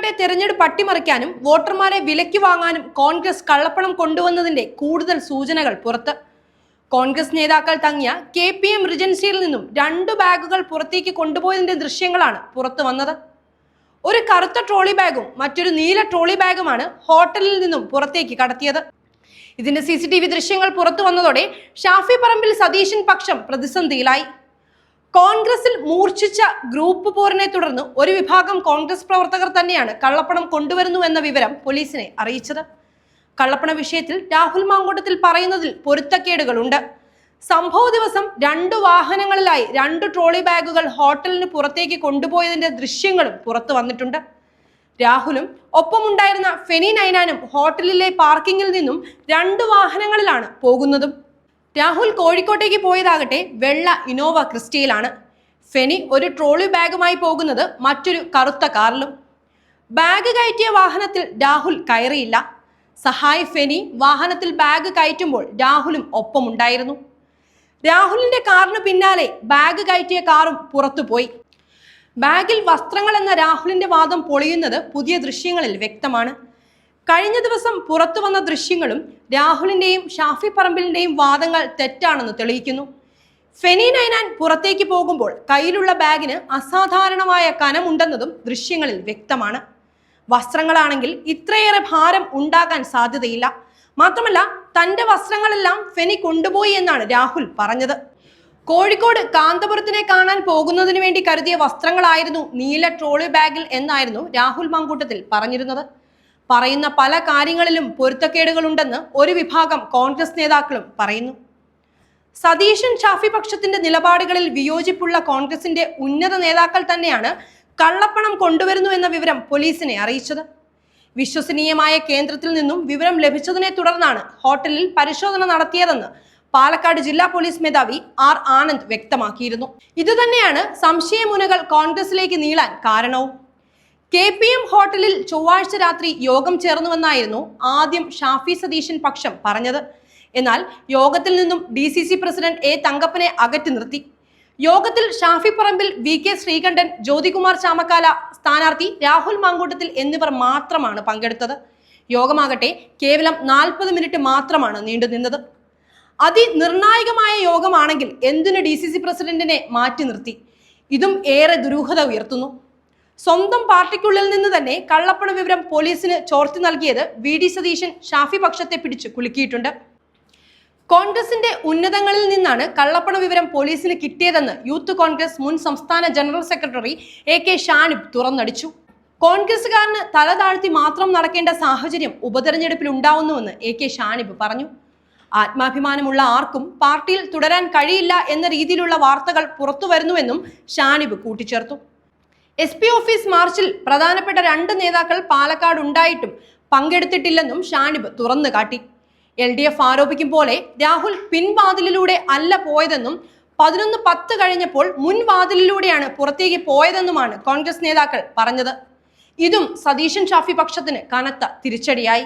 പാലക്കാട്ടെ തെരഞ്ഞെടുപ്പ് അട്ടിമറിക്കാനും വോട്ടർമാരെ വിലയ്ക്ക് വാങ്ങാനും കോൺഗ്രസ് കള്ളപ്പണം കൊണ്ടുവന്നതിന്റെ കൂടുതൽ സൂചനകൾ പുറത്ത്. കോൺഗ്രസ് നേതാക്കൾ തങ്ങിയ കെ പി എം റിജൻസിയിൽ നിന്നും രണ്ട് ബാഗുകൾ പുറത്തേക്ക് കൊണ്ടുപോയതിന്റെ ദൃശ്യങ്ങളാണ് പുറത്തു വന്നത്. ഒരു കറുത്ത ട്രോളി ബാഗും മറ്റൊരു നീല ട്രോളി ബാഗുമാണ് ഹോട്ടലിൽ നിന്നും പുറത്തേക്ക് കടത്തിയത്. ഇതിന്റെ സി ദൃശ്യങ്ങൾ പുറത്തു വന്നതോടെ ഷാഫി പറമ്പിൽ സതീശൻ പക്ഷം പ്രതിസന്ധിയിലായി. കോൺഗ്രസിൽ മൂർച്ഛിച്ച ഗ്രൂപ്പ് പോരിനെ തുടർന്ന് ഒരു വിഭാഗം കോൺഗ്രസ് പ്രവർത്തകർ തന്നെയാണ് കള്ളപ്പണം കൊണ്ടുവരുന്നു എന്ന വിവരം പോലീസിനെ അറിയിച്ചത്. കള്ളപ്പണ വിഷയത്തിൽ രാഹുൽ മാങ്കോട്ടത്തിൽ പറയുന്നതിൽ പൊരുത്തക്കേടുകളുണ്ട്. സംഭവ ദിവസം രണ്ടു വാഹനങ്ങളിലായി രണ്ട് ട്രോളി ബാഗുകൾ ഹോട്ടലിന് പുറത്തേക്ക് കൊണ്ടുപോയതിന്റെ ദൃശ്യങ്ങളും പുറത്തു വന്നിട്ടുണ്ട്. രാഹുലും ഒപ്പമുണ്ടായിരുന്ന ഫെനി നൈനാനും ഹോട്ടലിലെ പാർക്കിങ്ങിൽ നിന്നും രണ്ട് വാഹനങ്ങളിലാണ് പോകുന്നതും. രാഹുൽ കോഴിക്കോട്ടേക്ക് പോയതാകട്ടെ വെള്ള ഇനോവ ക്രിസ്റ്റയിലാണ് ഫെനി ഒരു ട്രോളി ബാഗുമായി പോകുന്നത് മറ്റൊരു കറുത്ത കാറിലും. ബാഗ് കയറ്റിയ വാഹനത്തിൽ രാഹുൽ കയറിയില്ല. സഹായ് ഫെനി വാഹനത്തിൽ ബാഗ് കയറ്റുമ്പോൾ രാഹുലും ഒപ്പമുണ്ടായിരുന്നു. രാഹുലിന്റെ കാറിന് പിന്നാലെ ബാഗ് കയറ്റിയ കാറും പുറത്തുപോയി. ബാഗിൽ വസ്ത്രങ്ങൾ എന്ന രാഹുലിന്റെ വാദം പൊളിയുന്നത് പുതിയ ദൃശ്യങ്ങളിൽ വ്യക്തമാണ്. കഴിഞ്ഞ ദിവസം പുറത്തു വന്ന ദൃശ്യങ്ങളും രാഹുലിന്റെയും ഷാഫി പറമ്പിലിന്റെയും വാദങ്ങൾ തെറ്റാണെന്ന് തെളിയിക്കുന്നു. ഫെനി നൈനാൻ പുറത്തേക്ക് പോകുമ്പോൾ കയ്യിലുള്ള ബാഗിന് അസാധാരണമായ കനമുണ്ടെന്നതും ദൃശ്യങ്ങളിൽ വ്യക്തമാണ്. വസ്ത്രങ്ങളാണെങ്കിൽ ഇത്രയേറെ ഭാരം ഉണ്ടാകാൻ സാധ്യതയില്ല. മാത്രമല്ല തന്റെ വസ്ത്രങ്ങളെല്ലാം ഫെനി കൊണ്ടുപോയി എന്നാണ് രാഹുൽ പറഞ്ഞത്. കോഴിക്കോട് കാന്തപുരത്തിനെ കാണാൻ പോകുന്നതിന് വേണ്ടി കരുതിയ വസ്ത്രങ്ങളായിരുന്നു നീല ട്രോളി ബാഗിൽ എന്നായിരുന്നു രാഹുൽ മാങ്കൂട്ടത്തിൽ പറഞ്ഞിരുന്നത്. പറയുന്ന പല കാര്യങ്ങളിലും പൊരുത്തക്കേടുകളുണ്ടെന്ന് ഒരു വിഭാഗം കോൺഗ്രസ് നേതാക്കളും പറയുന്നു. സതീശൻ ഷാഫി പക്ഷത്തിന്റെ നിലപാടുകളിൽ വിയോജിപ്പുള്ള കോൺഗ്രസിന്റെ ഉന്നത നേതാക്കൾ തന്നെയാണ് കള്ളപ്പണം കൊണ്ടുവരുന്നു എന്ന വിവരം പോലീസിനെ അറിയിച്ചത്. വിശ്വസനീയമായ കേന്ദ്രത്തിൽ നിന്നും വിവരം ലഭിച്ചതിനെ തുടർന്നാണ് ഹോട്ടലിൽ പരിശോധന നടത്തിയതെന്ന് പാലക്കാട് ജില്ലാ പോലീസ് മേധാവി ആർ ആനന്ദ് വ്യക്തമാക്കിയിരുന്നു. ഇതുതന്നെയാണ് സംശയമുനകൾ കോൺഗ്രസിലേക്ക് നീളാൻ കാരണവും. കെ പി എം ഹോട്ടലിൽ ചൊവ്വാഴ്ച രാത്രി യോഗം ചേർന്നുവെന്നായിരുന്നു ആദ്യം ഷാഫി സതീശൻ പക്ഷം പറഞ്ഞത്. എന്നാൽ യോഗത്തിൽ നിന്നും D C C president A തങ്കപ്പനെ അകറ്റി നിർത്തി. യോഗത്തിൽ ഷാഫി പറമ്പിൽ വി കെ ശ്രീകണ്ഠൻ ജ്യോതികുമാർ ചാമക്കാല സ്ഥാനാർത്ഥി രാഹുൽ മാങ്കൂട്ടത്തിൽ എന്നിവർ മാത്രമാണ് പങ്കെടുത്തത്. യോഗമാകട്ടെ കേവലം നാൽപ്പത് മിനിറ്റ് മാത്രമാണ് നീണ്ടു നിന്നത്. അതിനിർണായകമായ യോഗമാണെങ്കിൽ എന്തിനു ഡി സി സി പ്രസിഡന്റിനെ മാറ്റി നിർത്തി? ഇതും ഏറെ ദുരൂഹത ഉയർത്തുന്നു. സ്വന്തം പാർട്ടിക്കുള്ളിൽ നിന്ന് തന്നെ കള്ളപ്പണ വിവരം പോലീസിന് ചോർത്തി നൽകിയത് വി ഡി സതീശൻ ഷാഫി പക്ഷത്തെ പിടിച്ച് കുലുക്കിയിട്ടുണ്ട്. കോൺഗ്രസിന്റെ ഉന്നതങ്ങളിൽ നിന്നാണ് കള്ളപ്പണ വിവരം പോലീസിന് കിട്ടിയതെന്ന് യൂത്ത് കോൺഗ്രസ് മുൻ സംസ്ഥാന general secretary A K Shanib തുറന്നടിച്ചു. കോൺഗ്രസുകാരന് തല താഴ്ത്തി മാത്രം നടക്കേണ്ട സാഹചര്യം ഉപതെരഞ്ഞെടുപ്പിൽ ഉണ്ടാവുന്നുവെന്ന് എ കെ ഷാനിബ് പറഞ്ഞു. ആത്മാഭിമാനമുള്ള ആർക്കും പാർട്ടിയിൽ തുടരാൻ കഴിയില്ല എന്ന രീതിയിലുള്ള വാർത്തകൾ പുറത്തു വരുന്നുവെന്നും ഷാനിബ് കൂട്ടിച്ചേർത്തു. എസ് പി ഓഫീസ് മാർച്ചിൽ പ്രധാനപ്പെട്ട രണ്ട് നേതാക്കൾ പാലക്കാട് ഉണ്ടായിട്ടും പങ്കെടുത്തിട്ടില്ലെന്നും ഷാനിബ് തുറന്നു കാട്ടി. എൽ ഡി എഫ് ആരോപിക്കും പോലെ രാഹുൽ പിൻവാതിലിലൂടെ അല്ല പോയതെന്നും പതിനൊന്ന് പത്ത് കഴിഞ്ഞപ്പോൾ മുൻവാതിലിലൂടെയാണ് പുറത്തേക്ക് പോയതെന്നുമാണ് കോൺഗ്രസ് നേതാക്കൾ പറഞ്ഞത്. ഇതും സതീശൻ ഷാഫി പക്ഷത്തിന് കനത്ത തിരിച്ചടിയായി.